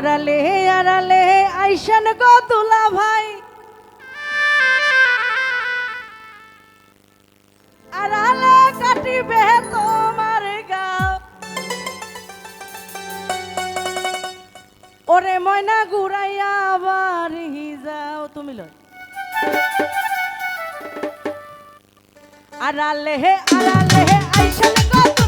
আড়ালে আড়ালে, আইসান গো দুলা ভাই। আড়ালে কাটিবে তোমার গাও। ওরে ময়না ঘুরাইয়া আবার যাও তুমি লয়। আড়ালে আড়ালে, আইসান গো